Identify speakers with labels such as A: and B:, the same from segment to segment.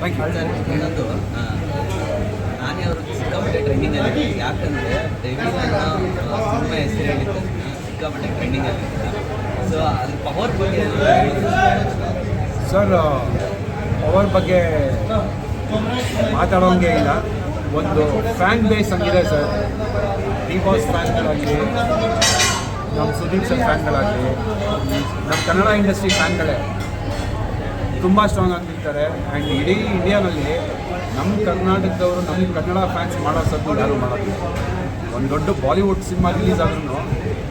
A: Sir ಇನ್ನೊಂದು ನಾನೇ ಅವರು ಸಿಕ್ಕಾಪಟ್ಟೆ ಟ್ರೆಂಡಿಂಗಲ್ಲಿ ಯಾಕಂದರೆ ರವಿನ ಸಿನಿಮಾ ಹೆಸರು ಹೇಳಿದ ಸಿಕ್ಕಾಪಟ್ಟೆ ಸಿಕ್ಕಾಪಟ್ಟೆ ಟ್ರೆಂಡಿಂಗಲ್ಲಿ ಸೊ ಅದ್ರ ಪವರ್ ಬಗ್ಗೆ
B: ಸರ್ ಪವರ್ ಬಗ್ಗೆ ಮಾತಾಡೋಂಗೆ ಇಲ್ಲ. ಒಂದು ಫ್ಯಾನ್ ಬೇಸ್ ಹಂಗಿದೆ ಸರ್ ಡಿ ಬಾಸ್ ಫ್ಯಾನ್ಗಳಾಗಲಿ ನಮ್ಮ ಸುದೀಪ್ ಸರ್ ಫ್ಯಾನ್ಗಳಾಗಲಿ ನಮ್ಮ ಕನ್ನಡ ಇಂಡಸ್ಟ್ರಿ ಫ್ಯಾನ್ಗಳೇ ತುಂಬ ಸ್ಟ್ರಾಂಗ್ ಆಗಿ ನಿಲ್ತಾರೆ ಆ್ಯಂಡ್ ಇಡೀ ಇಂಡಿಯಾದಲ್ಲಿ ನಮ್ಮ ಕರ್ನಾಟಕದವರು ನಮ್ಮ ಕನ್ನಡ ಫ್ಯಾನ್ಸ್ ಮಾಡೋ ಸದ್ದು ಯಾರು ಮಾಡೋದು ಒಂದು ದೊಡ್ಡ ಬಾಲಿವುಡ್ ಸಿನಿಮಾ ರಿಲೀಸ್ ಆದ್ರೂ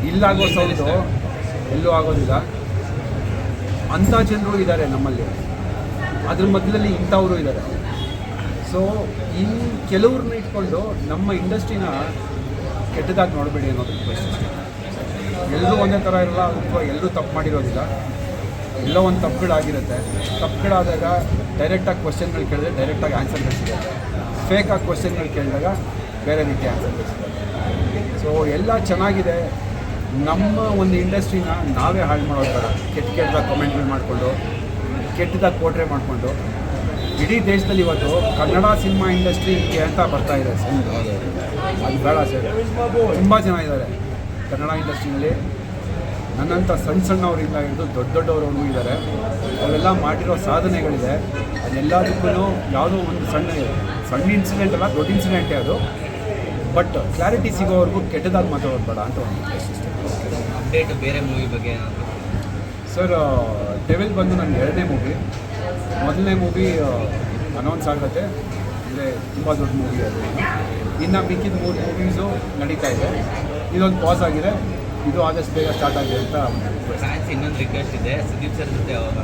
B: ಇಲ್ಲಾಗೋ ಸೌಂಡು ಎಲ್ಲೂ ಆಗೋದಿಲ್ಲ. ಅಂಥ ಜನರು ಇದ್ದಾರೆ ನಮ್ಮಲ್ಲಿ. ಅದ್ರ ಮಧ್ಯದಲ್ಲಿ ಇಂಥವರು ಇದ್ದಾರೆ ಸೊ ಈ ಕೆಲವ್ರನ್ನ ಇಟ್ಕೊಂಡು ನಮ್ಮ ಇಂಡಸ್ಟ್ರಿನ ಕೆಟ್ಟದಾಗಿ ನೋಡಬೇಡಿ ಅನ್ನೋದು ಎಲ್ಲರೂ ಒಂದೇ ಥರ ಇರಲ್ಲ, ಅಥವಾ ಎಲ್ಲರೂ ತಪ್ಪು ಮಾಡಿರೋದಿಲ್ಲ. ಎಲ್ಲೋ ಒಂದು ತಪ್ಪುಗಳಾಗಿರುತ್ತೆ. ತಪ್ಪುಗಳಾದಾಗ ಡೈರೆಕ್ಟಾಗಿ ಕ್ವಶನ್ಗಳು ಕೇಳಿದ್ರೆ ಡೈರೆಕ್ಟಾಗಿ ಆನ್ಸರ್ಗಳು ಫೇಕ್ ಫೇಕಾಗಿ ಕ್ವಶನ್ಗಳು ಕೇಳಿದಾಗ ಬೇರೆ ರೀತಿ ಆನ್ಸರ್ ಸಿಗುತ್ತೆ ಸೊ ಎಲ್ಲ ಚೆನ್ನಾಗಿದೆ. ನಮ್ಮ ಒಂದು ಇಂಡಸ್ಟ್ರಿನ ನಾವೇ ಹಾಳು ಮಾಡೋದು ಬೇಡ ಕೆಟ್ಟ ಕೆಟ್ಟದಾಗ ಕಮೆಂಟ್ಗಳು ಮಾಡಿಕೊಂಡು, ಕೆಟ್ಟದಾಗಿ ಕೋಟ್ರೆ ಮಾಡಿಕೊಂಡು, ಇಡೀ ದೇಶದಲ್ಲಿ ಇವತ್ತು ಕನ್ನಡ ಸಿನಿಮಾ ಇಂಡಸ್ಟ್ರಿ ಹೀಗೆ ಅಂತ ಬರ್ತಾ ಇದೆ. ಸರ್ ಅದು ಬೇಡ ಸರ್. ತುಂಬ ಜನ ಇದ್ದಾರೆ ಕನ್ನಡ ಇಂಡಸ್ಟ್ರಿನಲ್ಲಿ ನನ್ನಂಥ ಸಣ್ಣ ಸಣ್ಣವರಿಂದ ಹಿಡಿದು ದೊಡ್ಡ ದೊಡ್ಡವರವರೆಗೂ ಇದ್ದಾರೆ. ಅವರೆಲ್ಲ ಮಾಡಿರೋ ಸಾಧನೆಗಳಿದೆ. ಅದೆಲ್ಲದಕ್ಕೂ ಯಾವುದೋ ಒಂದು ಸಣ್ಣ ಸಣ್ಣ ಇನ್ಸಿಡೆಂಟ್ ಅಲ್ಲ ದೊಡ್ಡ ಇನ್ಸಿಡೆಂಟೇ ಅದು. ಬಟ್ ಕ್ಲಾರಿಟಿ ಸಿಗೋವರೆಗೂ ಕೆಟ್ಟದಾಗಿ ಮಾತಾಡೋದು ಬೇಡ ಅಂತ ಒಂದು
A: ಅಪ್ಡೇಟ್ ಬೇರೆ ಮೂವಿ ಬಗ್ಗೆ
B: ಸರ್ ಡೆವಿಲ್ ಬಂದು ನನ್ನ ಎರಡನೇ ಮೂವಿ ಮೊದಲನೇ ಮೂವಿ ಅನೌನ್ಸ್ ಆಗುತ್ತೆ. ಅಂದರೆ ತುಂಬ ದೊಡ್ಡ ಮೂವಿ ಅದು. ಇನ್ನು ಮಿಕ್ಕಿದ ಮೂರು ಮೂವೀಸು ನಡೀತಾ ಇದೆ. ಇದೊಂದು ಪಾಸ್ ಆಗಿದೆ. ಇದು ಆಗಸ್ಟ್ ಬೇಗ ಸ್ಟಾರ್ಟ್ ಆಗಿದೆ ಅಂತ
A: ಫ್ಯಾನ್ಸ್ ಇನ್ನೊಂದು ರಿಕ್ವೆಸ್ಟ್ ಇದೆ. ಸುದೀಪ್ ಸರ್ ಜೊತೆ ಯಾವಾಗ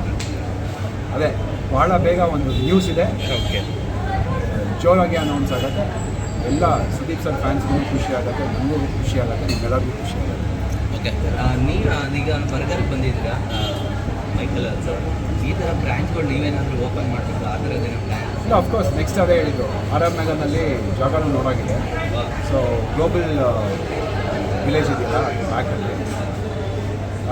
B: ಅದೇ ಬಹಳ ಬೇಗ ಒಂದು ನ್ಯೂಸ್ ಇದೆ.
A: ಓಕೆ.
B: ಜೋರಾಗಿ ಅನೌನ್ಸ್ ಆಗುತ್ತೆ. ಎಲ್ಲ ಸುದೀಪ್ ಸರ್ ಫ್ಯಾನ್ಸ್ಗೂ ಖುಷಿ ಆಗುತ್ತೆ. ನಮಗೂ ಖುಷಿ ಆಗುತ್ತೆ. ನಿಮ್ಮೆಲ್ಲರಿಗೂ ಖುಷಿ ಆಗುತ್ತೆ.
A: ಓಕೆ. ನೀವು ಈಗ ಬರ್ಗರ್ಗೆ ಬಂದಿದ್ದೀರಾ? ಮೈಕಲ್ ಸರ್ ಈ ಥರ ಬ್ರ್ಯಾಂಚ್ಗಳು ನೀವೇನಾದರೂ ಓಪನ್ ಮಾಡಬೇಕು ಆ ಥರದ್ದೇನೋ ಪ್ಲ್ಯಾನ್
B: ಇಲ್ಲ ಅಫ್ಕೋರ್ಸ್ ನೆಕ್ಸ್ಟ್ ಅದೇ ಹೇಳಿದ್ದು. ಆರ್ ಎಂ ನಗರ್ನಲ್ಲಿ ಜಾಗನೂ ನೋಡಾಗಿದೆ. ಸೊ ಗ್ಲೋಬಲ್ ವಿಲೇಜ್ ಇದೆಯಲ್ಲ ಬ್ಯಾಕಲ್ಲಿ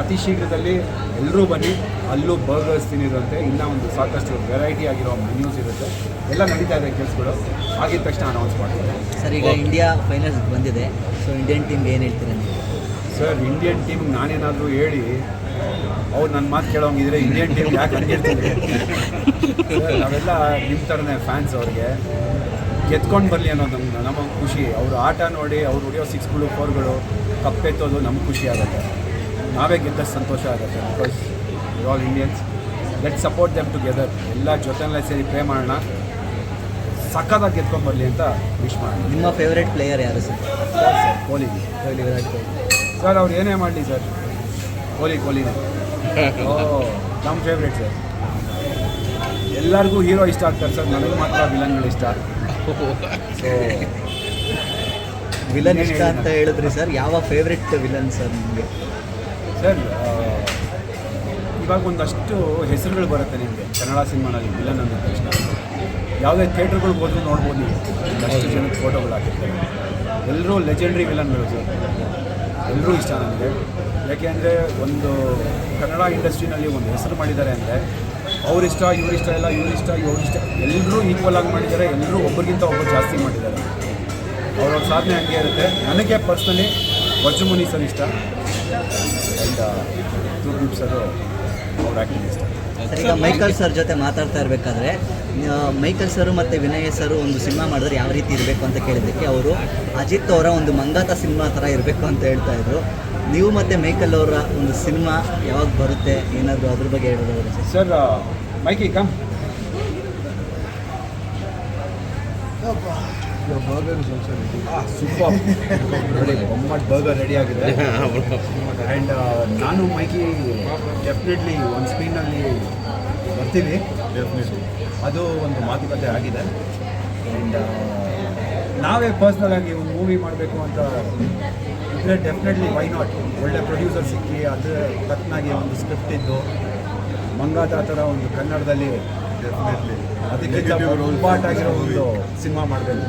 B: ಅತಿ ಶೀಘ್ರದಲ್ಲಿ ಎಲ್ಲರೂ ಬನ್ನಿ ಅಲ್ಲೂ ಬರ್ಗರ್ಸ್ ತಿನ್ನಿರುವಂತೆ ಇನ್ನೂ ಒಂದು ಸಾಕಷ್ಟು ವೆರೈಟಿ ಆಗಿರೋ ಮೆನ್ಯೂಸ್ ಇರುತ್ತೆ. ಎಲ್ಲ ನಡೀತಾ ಇದೆ ಕೆಲಸಗಳು ಆಗಿದ ತಕ್ಷಣ ಅನೌನ್ಸ್ ಮಾಡ್ತೀನಿ.
C: ಸರ್ ಈಗ ಇಂಡಿಯಾ ಫೈನಲ್ಸ್ ಬಂದಿದೆ. ಸೊ ಇಂಡಿಯನ್ ಟೀಮ್ ಏನು ಹೇಳ್ತೀರಾ ನೀವು?
B: ಸರ್ ಇಂಡಿಯನ್ ಟೀಮ್ ನಾನೇನಾದರೂ ಹೇಳಿ ಅವ್ರು ನನ್ನ ಮಾತು ಕೇಳೋಂಗಿದ್ರೆ ಇಂಡಿಯನ್ ಟೀಮ್ ಯಾಕೆ ಹಂಗಿರ್ತೀನಿ ನಾವೆಲ್ಲ ನಿಮ್ಮ ಥರನೇ ಫ್ಯಾನ್ಸ್ ಅವ್ರಿಗೆ. ಗೆದ್ಕೊಂಡು ಬರಲಿ ಅನ್ನೋದು ನಮ್ಗೆ ನಮಗೆ ಖುಷಿ. ಅವರು ಆಟ ನೋಡಿ ಅವ್ರು ಹೊಡಿಯೋ ಸಿಕ್ಸ್ಗಳು ಫೋರ್ಗಳು ಕಪ್ಪೆತ್ತೋದು ನಮ್ಗೆ ಖುಷಿ ಆಗುತ್ತೆ. ನಾವೇ ಗೆದ್ದಷ್ಟು ಸಂತೋಷ ಆಗುತ್ತೆ because all Indians let support them together ಎಲ್ಲ ಜೊತೆನಲ್ಲೇ ಸೇರಿ ಪ್ರೇ ಮಾಡೋಣ. ಸಖತ್ತಾಗಿ ಗೆದ್ಕೊಂಡು ಬರಲಿ ಅಂತ ವಿಶ್ ಮಾಡೋಣ.
C: ನಿಮ್ಮ ಫೇವ್ರೆಟ್ ಪ್ಲೇಯರ್ ಯಾರು sir?
B: Sir Kohli.
C: Kohli Virat Kohli.
B: Sir ಅವ್ರು ಏನೇ ಮಾಡಲಿ ಸರ್? ಕೊಹ್ಲಿ ಕೊಹ್ಲಿನೇ ಓ ನಮ್ಮ ಫೇವ್ರೇಟ್ ಸರ್. ಎಲ್ಲರಿಗೂ ಹೀರೋ ಇಷ್ಟ ಆಗ್ತಾರೆ ಸರ್. ನನಗೆ ಮಾತ್ರ ವಿಲನ್ಗಳು ಇಷ್ಟ. ಸೊ
C: ವಿಲನ್ ಇಷ್ಟ ಅಂತ ಹೇಳಿದ್ರಿ? ಸರ್ ಯಾವ ಫೇವ್ರೆಟ್ ವಿಲನ್ ಸರ್ ನಿಮಗೆ?
B: ಸರ್ ಇವಾಗ ಒಂದಷ್ಟು ಹೆಸರುಗಳು ಬರುತ್ತೆ ನಿಮಗೆ. ಕನ್ನಡ ಸಿನಿಮಾನಲ್ಲಿ ವಿಲನ್ ಅಂದ ತಕ್ಷಣ ಯಾವುದೇ ಥಿಯೇಟ್ರ್ಗಳು ಹೋದ್ರು ನೋಡ್ಬೋದು ನೀವು. ಒಂದಷ್ಟು ಜನಕ್ಕೆ ಫೋಟೋಗಳು ಹಾಕಿರ್ತಾರೆ. ಎಲ್ಲರೂ ಲೆಜೆಂಡ್ರಿ ವಿಲನ್ ಸರ್ ಎಲ್ಲರೂ ಇಷ್ಟ ನನಗೆ ಯಾಕೆ ಅಂದರೆ ಒಂದು ಕನ್ನಡ ಇಂಡಸ್ಟ್ರಿನಲ್ಲಿ ಒಂದು ಹೆಸರು ಮಾಡಿದ್ದಾರೆ ಅಂದರೆ ಅವರಿಷ್ಟ ಇವರಿಷ್ಟ ಇಲ್ಲ ಇವರಿಷ್ಟ ಇವ್ರಿಷ್ಟ ಎಲ್ಲರೂ ಈಕ್ವಲ್ ಆಗಿ ಮಾಡಿದ್ದಾರೆ ಎಲ್ಲರೂ ಒಬ್ಬರಿಗಿಂತ ಒಬ್ಬರು ಜಾಸ್ತಿ ಮಾಡಿದ್ದಾರೆ. ಅವ್ರ ಸಾಧನೆ ಹಂಗೆ ಇರುತ್ತೆ. ನನಗೆ ಪರ್ಸ್ನಲಿ ವಜ್ರಮುನಿ ಸರ್ ಇಷ್ಟ. ಆ್ಯಂಡ್ ಸರ್ ಅವ್ರ ಆ್ಯಕ್ಟಿಂಗ್ ಇಷ್ಟ.
C: ಈಗ ಮೈಕಲ್ ಸರ್ ಜೊತೆ ಮಾತಾಡ್ತಾ ಇರಬೇಕಾದ್ರೆ ಮೈಕಲ್ ಸರ್ ಮತ್ತು ವಿನಯ್ ಸರ್ ಒಂದು ಸಿನಿಮಾ ಮಾಡಿದ್ರೆ ಯಾವ ರೀತಿ ಇರಬೇಕು ಅಂತ ಕೇಳಿದ್ದಕ್ಕೆ ಅವರು ಅಜಿತ್ ಅವರ ಒಂದು ಮಂಗಾತ ಸಿನಿಮಾ ಥರ ಇರಬೇಕು ಅಂತ ಹೇಳ್ತಾ ಇದ್ರು. ನೀವು ಮತ್ತು ಮೈಕಲ್ ಅವರ ಒಂದು ಸಿನಿಮಾ ಯಾವಾಗ ಬರುತ್ತೆ? ಏನಾದರೂ ಅದ್ರ ಬಗ್ಗೆ ಹೇಳೋದಾದ್ರೆ ಸರ್.
B: ಮೈಕಿ ಕಮ್ ಸೂಪರ್ ನೋಡಿ ಬೊಮ್ಮಟ್ ಬರ್ಗರ್ ರೆಡಿ ಆಗಿದೆ. ಆ್ಯಂಡ್ ನಾನು ಮೈಕಿ ಡೆಫಿನೆಟ್ಲಿ ಒಂದು ಸ್ಕ್ರೀನಲ್ಲಿ ಬರ್ತೀವಿ. ಅದು ಒಂದು ಮಾತುಕತೆ ಆಗಿದೆ. ಆ್ಯಂಡ್ ನಾವೇ ಪರ್ಸ್ನಲ್ ಆಗಿ ಒಂದು ಮೂವಿ ಮಾಡಬೇಕು ಅಂತ ಇದ್ರೆ ಡೆಫಿನೆಟ್ಲಿ ವೈ ನಾಟ್ ಒಳ್ಳೆ ಪ್ರೊಡ್ಯೂಸರ್ ಸಿಕ್ಕಿ ಅದು ತಕ್ಕನಾಗಿ ಒಂದು ಸ್ಕ್ರಿಪ್ಟ್ ಇದ್ದು ಮಂಗಾತ ಥರ ಒಂದು ಕನ್ನಡದಲ್ಲಿ ಅದಕ್ಕಿಂತ ಇಂಪಾರ್ಟ್ ಆಗಿರೋ ಒಂದು ಸಿನಿಮಾ ಮಾಡಬೇಕು.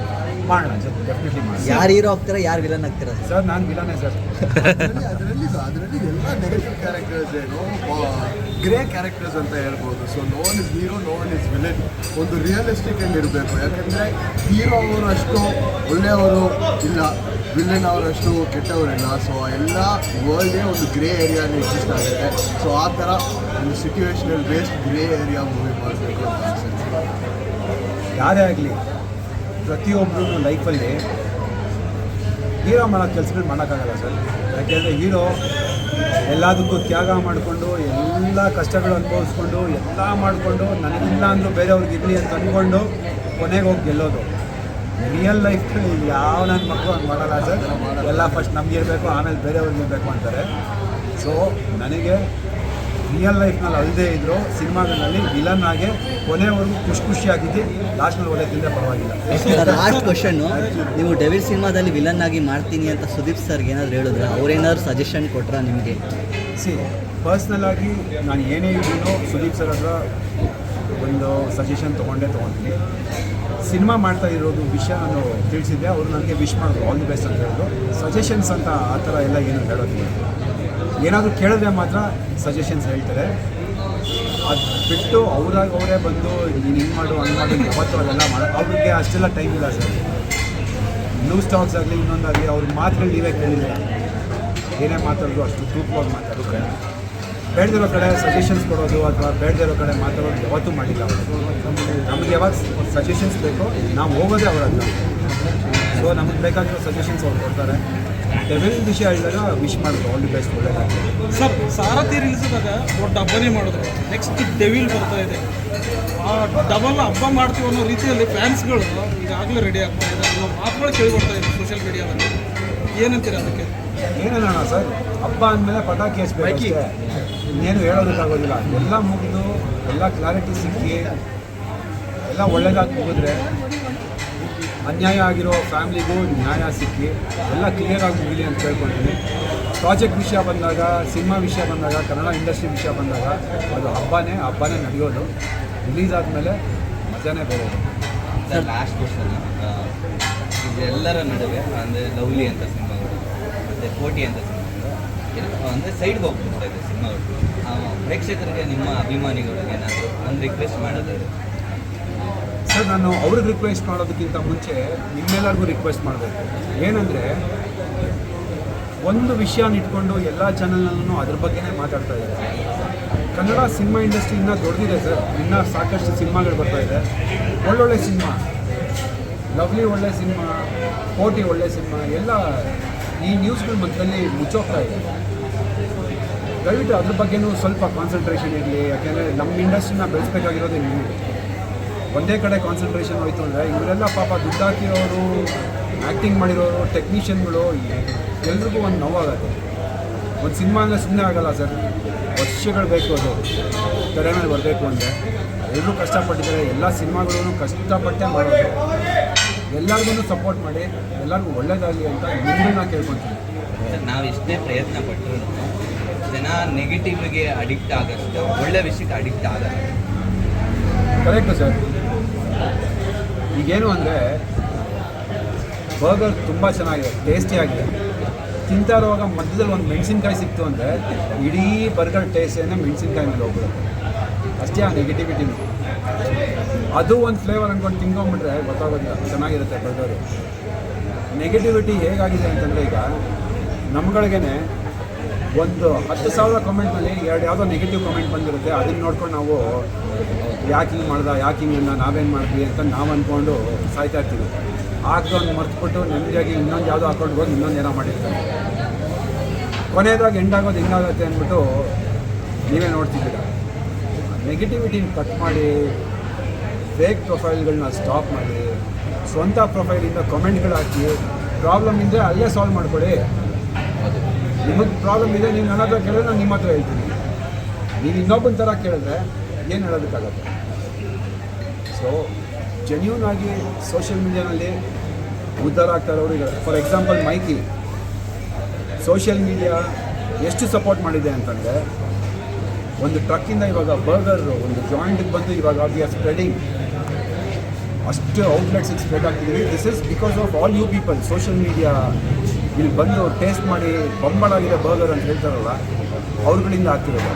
B: ಮಾಡೋಣ ಡೆಫಿನೆಟ್ಲಿ
C: ಯಾರು ಹೀರೋ ಆಗ್ತೀರಾ ಯಾರು ವಿಲನ್ ಆಗ್ತೀರಾ ಸರ್?
B: ಸರ್ ನಾನು ವಿಲನೇ ಸರ್.
D: ಅದರಲ್ಲಿ ಅದರಲ್ಲಿ ಎಲ್ಲ ನೆಗೆಟಿವ್ ಕ್ಯಾರೆಕ್ಟರ್ಸ್ ಏನು? ಗ್ರೇ ಕ್ಯಾರೆಕ್ಟರ್ಸ್ ಅಂತ ಹೇಳ್ಬೋದು. So no one is hero no one is villain ಒಂದು ರಿಯಲಿಸ್ಟಿಕ್ ಆಗಿ ಇರಬೇಕು. ಯಾಕಂದರೆ ಹೀರೋ ಅವರು ಅಷ್ಟು ಒಳ್ಳೆಯವರು ಇಲ್ಲ ವಿಲನ್ ಅವರಷ್ಟು ಕೆಟ್ಟವರಿಲ್ಲ. ಸೊ ಎಲ್ಲ ವರ್ಲ್ಡೇ ಒಂದು ಗ್ರೇ ಏರಿಯಾನೇ ಎಕ್ಸಿಸ್ಟ್ ಆಗುತ್ತೆ. ಸೊ ಆ ಥರ ಒಂದು situational based grey area movie ಮಾಡಬೇಕು ಅಂತ ಅನ್ಸುತ್ತೆ.
B: ಯಾರೇ ಆಗಲಿ ಪ್ರತಿಯೊಬ್ಬರು ಲೈಫಲ್ಲಿ ಹೀರೋ ಮಾಡೋ ಕೆಲಸಗಳು ಮಾಡೋಕ್ಕಾಗಲ್ಲ ಸರ್. ಯಾಕೆಂದರೆ ಹೀರೋ ಎಲ್ಲದಕ್ಕೂ ತ್ಯಾಗ ಮಾಡಿಕೊಂಡು, ಎಲ್ಲ ಕಷ್ಟಗಳು ಅನುಭವಿಸ್ಕೊಂಡು, ಎಲ್ಲ ಮಾಡಿಕೊಂಡು ನನಗಿಲ್ಲ ಅಂದರೂ ಬೇರೆಯವ್ರಿಗೆ ಇರಲಿ ಅಂತ ಅಂದ್ಕೊಂಡು ಕೊನೆಗೆ ಹೋಗಿ ಗೆಲ್ಲೋದು. ರಿಯಲ್ ಲೈಫ್ ಯಾವ ನನ್ನ ಮಕ್ಕಳು ಹಂಗೆ ಮಾಡಲ್ಲ ಸರ್. ಎಲ್ಲ ಫಸ್ಟ್ ನಮಗೆ ಇರಬೇಕು, ಆಮೇಲೆ ಬೇರೆಯವ್ರಿಗೆ ಇರಬೇಕು ಅಂತಾರೆ. ಸೊ ನನಗೆ ರಿಯಲ್ ಲೈಫ್ನಲ್ಲಿ ಅಲ್ಲದೇ ಇದ್ದರು ಸಿನಿಮಾಗಳಲ್ಲಿ ವಿಲನ್ ಆಗಿ ಕೊನೆವರೆಗೂ ಖುಷಿ ಖುಷಿಯಾಗಿದ್ದು ಲಾಸ್ಟ್ನಲ್ಲಿ ಒಳ್ಳೆ ತಿಂದರೆ ಪರವಾಗಿಲ್ಲ.
C: ಲಾಸ್ಟ್ ಕ್ವಶನ್ನು ನೀವು ಡೆವಿಲ್ ಸಿನಿಮಾದಲ್ಲಿ ವಿಲನ್ ಆಗಿ ಮಾಡ್ತೀನಿ ಅಂತ ಸುದೀಪ್ ಸರ್ಗೆ ಏನಾದರೂ ಹೇಳಿದ್ರೆ? ಅವ್ರೇನಾದ್ರು ಸಜೆಷನ್ ಕೊಟ್ರಾ ನಿಮಗೆ?
B: ಸಿ ಪರ್ಸ್ನಲ್ ಆಗಿ ನಾನು ಏನೇ ಇದ್ರೂ ಸುದೀಪ್ ಸರ್ ಹತ್ರ ಒಂದು ಸಜೆಷನ್ ತೊಗೊಂಡೇ ತೊಗೊತೀನಿ. ಸಿನಿಮಾ ಮಾಡ್ತಾ ಇರೋದು ವಿಷಯ ನಾನು ತಿಳಿಸಿದ್ದೆ ಅವರು ನನಗೆ ವಿಶ್ ಮಾಡಿದ್ರು. ಆಲ್ ದಿ ಬೆಸ್ಟ್ ಅಂತ ಹೇಳಿದ್ರು ಸಜೆಷನ್ಸ್ ಅಂತ ಆ ಥರ ಎಲ್ಲ ಏನು ಹೇಳೋದಿಲ್ಲ. ಏನಾದರೂ ಕೇಳಿದ್ರೆ ಮಾತ್ರ ಸಜೆಷನ್ಸ್ ಹೇಳ್ತಾರೆ. ಅದು ಬಿಟ್ಟು ಅವ್ರಾಗ ಅವರೇ ಬಂದು, ನೀನು ಹಿಂಗೆ ಮಾಡು, ಹಂಗೆ ಮಾಡು ಯಾವತ್ತೂ ಅದೆಲ್ಲ ಮಾಡೋ ಅವ್ರಿಗೆ ಅಷ್ಟೆಲ್ಲ ಟೈಮ್ ಇಲ್ಲ ಸರ್. ನ್ಯೂಸ್ ಸ್ಟಾಕ್ಸ್ ಆಗಲಿ ಇನ್ನೊಂದಾಗಲಿ ಅವ್ರ ಮಾತುಗಳು ನೀವೇ ಕೇಳಿಲ್ಲ ಏನೇ ಮಾತಾಡೋದು ಅಷ್ಟು ತೂಕವಾಗಿ ಮಾತಾಡೋದು ಬೇಡದಿರೋ ಕಡೆ ಸಜೆಷನ್ಸ್ ಕೊಡೋದು ಅಥವಾ ಬೇಡದಿರೋ ಕಡೆ ಮಾತಾಡೋದು ಯಾವತ್ತೂ ಮಾಡಿಲ್ಲ ನಮಗೆ ಯಾವಾಗ ಸಜೆಷನ್ಸ್ ಬೇಕೋ, ನಾವು ಹೋಗೋದೇ ಅವ್ರ ಹತ್ರ. ಸೊ ನಮಗೆ ಬೇಕಾಗಿರೋ ಸಜೆಷನ್ಸ್ ಅವ್ರು ಕೊಡ್ತಾರೆ. ಡೆವಿಲ್ ವಿಷಯ ಹೇಳಿದಾಗ ವಿಶ್ ಮಾಡಿದ್ರು. ಆಲ್ ದಿ ಬೆಸ್ಟ್ ಒಳ್ಳೆಯದಾಗಲಿ
E: ಸರ್ ಸಾರಥಿ ರಿಲೀಸ್ದಾಗ ದೊಡ್ಡ ಹಬ್ಬನೇ ಮಾಡಿದ್ರು. ನೆಕ್ಸ್ಟ್ ಡೆವಿಲ್ ಬರ್ತಾ ಇದೆ. ಆ ಡಬಲ್ ಹಬ್ಬ ಮಾಡ್ತೀವಿ ಅನ್ನೋ ರೀತಿಯಲ್ಲಿ ಫ್ಯಾನ್ಸ್ಗಳು ಈಗಾಗಲೇ ರೆಡಿ ಆಗ್ತಾ ಇದೆ. ಅನ್ನೋ ಮಾತುಗಳು ಕೇಳಿ ಬರ್ತಾ ಇದೆ ಸೋಷಿಯಲ್ ಮೀಡಿಯಾದಲ್ಲಿ ಏನಂತೀರ ಅದಕ್ಕೆ?
B: ಏನೇನೋಣ ಸರ್ ಹಬ್ಬ ಅಂದಮೇಲೆ ಪಟಾಕಿ ಹಚ್ಬೇಕು. ಇನ್ನೇನು ಹೇಳೋದಕ್ಕಾಗೋದಿಲ್ಲ ಎಲ್ಲ ಮುಗಿದು ಎಲ್ಲ ಕ್ಲಾರಿಟಿ ಸಿಕ್ಕಿ ಎಲ್ಲ ಒಳ್ಳೇದಾಗಿ ಮುಗಿದ್ರೆ ಅನ್ಯಾಯ ಆಗಿರೋ ಫ್ಯಾಮ್ಲಿಗೂ ನ್ಯಾಯ ಸಿಕ್ಕಿ ಎಲ್ಲ ಕ್ಲಿಯರ್ ಆಗಿ ಅಂತ ಕೇಳ್ಕೊಳ್ತೀನಿ ಪ್ರಾಜೆಕ್ಟ್ ವಿಷಯ ಬಂದಾಗ ಸಿನಿಮಾ ವಿಷಯ ಬಂದಾಗ, ಕನ್ನಡ ಇಂಡಸ್ಟ್ರಿ ವಿಷಯ ಬಂದಾಗ ಅದು ಹಬ್ಬನೇ ಹಬ್ಬನೇ ನಡೆಯೋದು. ರಿಲೀಸ್ ಆದಮೇಲೆ ಮಜಾನೇ ಬರೋದು
A: ಸರ್ ಲಾಸ್ಟ್ ಕ್ವಶನ್ ಇದೆಲ್ಲರ ನಡುವೆ, ಅಂದರೆ ಲವ್ಲಿ ಅಂತ ಸಿನಿಮಾಗಳು ಮತ್ತು ಕೋಟಿ ಅಂತ ಸಿನಿಮಾಗಳು ಅಂದರೆ ಸೈಡ್ಗೆ ಹೋಗ್ಬಿಡ್ತಾ ಇದೆ ಸಿನಿಮಾಗಳು ಪ್ರೇಕ್ಷಕರಿಗೆ, ನಿಮ್ಮ ಅಭಿಮಾನಿಗಳಿಗೆ ಏನಾದರೂ ಒಂದು ರಿಕ್ವೆಸ್ಟ್ ಮಾಡೋದಾದ್ರೆ.
B: ಸರ್, ನಾನು ಅವ್ರಿಗೆ ರಿಕ್ವೆಸ್ಟ್ ಮಾಡೋದಕ್ಕಿಂತ ಮುಂಚೆ ನಿಮ್ಮೆಲ್ಲರಿಗೂ ರಿಕ್ವೆಸ್ಟ್ ಮಾಡಬೇಕು. ಏನಂದರೆ, ಒಂದು ವಿಷಯನ ಇಟ್ಕೊಂಡು ಎಲ್ಲ ಚಾನಲ್ನಲ್ಲೂ ಅದ್ರ ಬಗ್ಗೆನೇ ಮಾತಾಡ್ತಾ ಇದ್ದಾರೆ. ಕನ್ನಡ ಸಿನಿಮಾ ಇಂಡಸ್ಟ್ರಿ ಇನ್ನೂ ದೊಡ್ಡದಿದೆ ಸರ್. ಇನ್ನೂ ಸಾಕಷ್ಟು ಸಿನಿಮಾಗಳು ಬರ್ತಾ ಇದೆ. ಒಳ್ಳೊಳ್ಳೆ ಸಿನಿಮಾ ಲವ್ಲಿ ಒಳ್ಳೆ ಸಿನಿಮಾ ಕೋಟಿ ಒಳ್ಳೆ ಸಿನಿಮಾ ಎಲ್ಲ ಈ ನ್ಯೂಸ್ಗಳ ಮಧ್ಯದಲ್ಲಿ ಮುಚ್ಚೋಗ್ತಾ ಇದೆ. ದಯವಿಟ್ಟು ಅದ್ರ ಬಗ್ಗೆನೂ ಸ್ವಲ್ಪ ಕಾನ್ಸಂಟ್ರೇಷನ್ ಇರಲಿ. ಯಾಕೆಂದರೆ ನಮ್ಮ ಇಂಡಸ್ಟ್ರಿನ ಬೆಳೆಸ್ಬೇಕಾಗಿರೋದೇ ನೀವು ಒಂದೇ ಕಡೆ ಕಾನ್ಸಂಟ್ರೇಷನ್ ಹೋಯ್ತು ಅಂದರೆ ಇವರೆಲ್ಲ ಪಾಪ ದುಡ್ಡು ಹಾಕಿರೋರು ಆ್ಯಕ್ಟಿಂಗ್ ಮಾಡಿರೋರು ಟೆಕ್ನಿಷಿಯನ್ಗಳು ಎಲ್ರಿಗೂ ಒಂದು ನೋವಾಗುತ್ತೆ. ಒಂದು ಸಿನಿಮಾ ಅಂದರೆ ಸುಮ್ಮನೆ ಆಗಲ್ಲ ಸರ್ ವರ್ಷಗಳು ಬೇಕು ಅದು. ತೆರೆ ಮೇಲೆ ಬರಬೇಕು ಅಂದರೆ. ಎಲ್ಲರೂ ಕಷ್ಟಪಟ್ಟಿದ್ದಾರೆ. ಎಲ್ಲ ಸಿನಿಮಾಗಳೂ ಕಷ್ಟಪಟ್ಟೆ ಮಾಡೋದು. ಎಲ್ಲರಿಗೂ ಸಪೋರ್ಟ್ ಮಾಡಿ ಎಲ್ಲರಿಗೂ ಒಳ್ಳೇದಾಗಲಿ ಅಂತ ನಿಮ್ಮನ್ನ ಕೇಳ್ಕೊತೀನಿ.
A: ಸರ್ ನಾವು ಎಷ್ಟೇ ಪ್ರಯತ್ನ ಪಟ್ಟರು ಜನ ನೆಗೆಟಿವ್ಗೆ ಅಡಿಕ್ಟ್ ಆಗಷ್ಟು ಒಳ್ಳೆ ವಿಷಯಕ್ಕೆ ಅಡಿಕ್ಟ್ ಆಗಲ್ಲ.
B: ಕರೆಕ್ಟು ಸರ್ ಈಗೇನು ಅಂದರೆ ಬರ್ಗರ್ ತುಂಬ ಚೆನ್ನಾಗಿದೆ ಟೇಸ್ಟಿಯಾಗಿದೆ ತಿಂತಾ ಇರುವಾಗ ಮಧ್ಯದಲ್ಲಿ ಒಂದು ಮೆಣಸಿನ್ಕಾಯಿ ಸಿಕ್ತು ಅಂದರೆ ಇಡೀ ಬರ್ಗರ್ ಟೇಸ್ಟೇನೆ ಮೆಣಸಿನ್ಕಾಯಿ ಮೇಲೆ ಹೋಗ್ಬಿಡುತ್ತೆ. ಅಷ್ಟೇ ಆ ನೆಗೆಟಿವಿಟಿ ಅದು ಒಂದು ಫ್ಲೇವರ್ ಅಂದ್ಕೊಂಡು ತಿನ್ಕೊಂಬಿಟ್ರೆ ಗೊತ್ತಾಗೋದಿಲ್ಲ, ಚೆನ್ನಾಗಿರುತ್ತೆ ಬರ್ಗರು ನೆಗೆಟಿವಿಟಿ ಹೇಗಾಗಿದೆ ಅಂತಂದರೆ ಈಗ ನಮ್ಗಳಿಗೇ ಒಂದು ಹತ್ತು ಸಾವಿರ ಕಮೆಂಟ್ನಲ್ಲಿ ಎರಡು ಯಾವುದೋ ನೆಗೆಟಿವ್ ಕಮೆಂಟ್ ಬಂದಿರುತ್ತೆ, ಅದನ್ನು ನೋಡ್ಕೊಂಡು ನಾವು ಯಾಕೆ ಹಿಂಗೆ ಮಾಡ್ದ, ಯಾಕೆ ಹಿಂಗೆ ನಾವೇನು ಮಾಡ್ತೀವಿ ಅಂತ ನಾವು ಅಂದ್ಕೊಂಡು ಸಾಯ್ತಾ ಇರ್ತೀವಿ. ಹಾಕೊಂಡು ಮರ್ತ್ಬಿಟ್ಟು ನೆಮ್ಮದಿಯಾಗಿ ಇನ್ನೊಂದು ಯಾವುದೋ ಹಾಕೊಂಡು ಹೋಗಿ ಇನ್ನೊಂದು ಏನೋ ಮಾಡಿರ್ತಾರೆ. ಕೊನೆಯದಾಗಿ ಎಂಡಾಗೋದು ಹೆಂಗಾಗುತ್ತೆ ಅಂದ್ಬಿಟ್ಟು ನೀವೇ ನೋಡ್ತಿದ್ದೀರ. ನೆಗೆಟಿವಿಟಿನ ಕಟ್ ಮಾಡಿ ಫೇಕ್ ಪ್ರೊಫೈಲ್ಗಳನ್ನ ಸ್ಟಾಪ್ ಮಾಡಿ, ಸ್ವಂತ ಪ್ರೊಫೈಲಿಂದ ಕಮೆಂಟ್ಗಳು ಹಾಕಿ ಪ್ರಾಬ್ಲಮ್ ಇದ್ದರೆ ಅಲ್ಲೇ ಸಾಲ್ವ್ ಮಾಡ್ಕೊಳ್ಳಿ ನಿಮಗೆ ಪ್ರಾಬ್ಲಮ್ ಇದೆ, ನೀವು ನನ್ನ ಹತ್ರ ಕೇಳಿದ್ರೆ ನಾನು ನಿಮ್ಮ ಹತ್ರ ಹೇಳ್ತೀನಿ. ನೀವು ಇನ್ನೊಬ್ಬನ ಥರ ಕೇಳಿದ್ರೆ ಏನು ಹೇಳೋದಕ್ಕಾಗತ್ತೆ? ಸೊ ಜೆನ್ಯೂನ್ ಆಗಿ ಸೋಷಿಯಲ್ ಮೀಡಿಯಾನಲ್ಲಿ ಉದ್ಧಾರ ಆಗ್ತಾ ಇರೋರು ಈಗ ಫಾರ್ ಎಕ್ಸಾಂಪಲ್ ಮೈಕಿ ಸೋಷಿಯಲ್ ಮೀಡಿಯಾ ಎಷ್ಟು ಸಪೋರ್ಟ್ ಮಾಡಿದೆ ಅಂತಂದರೆ, ಒಂದು ಟ್ರಕ್ಕಿಂದ ಇವಾಗ ಬರ್ಗರ್ ಒಂದು ಜಾಯಿಂಟಿಗೆ ಬಂದು ಇವಾಗ ವಿ ಆರ್ ಸ್ಪ್ರೆಡಿಂಗ್ ಅಷ್ಟು outlets spread ಆಗ್ತಿದ್ದೀವಿ this is because of all you people social media ಇಲ್ಲಿ ಬಂದು ಟೇಸ್ಟ್ ಮಾಡಿ ಬೊಂಬಳಾಗಿದೆ ಬರ್ಗರ್ ಅಂತ ಹೇಳ್ತಾರಲ್ಲ, ಅವ್ರುಗಳಿಂದ ಆಗ್ತಿರೋದು.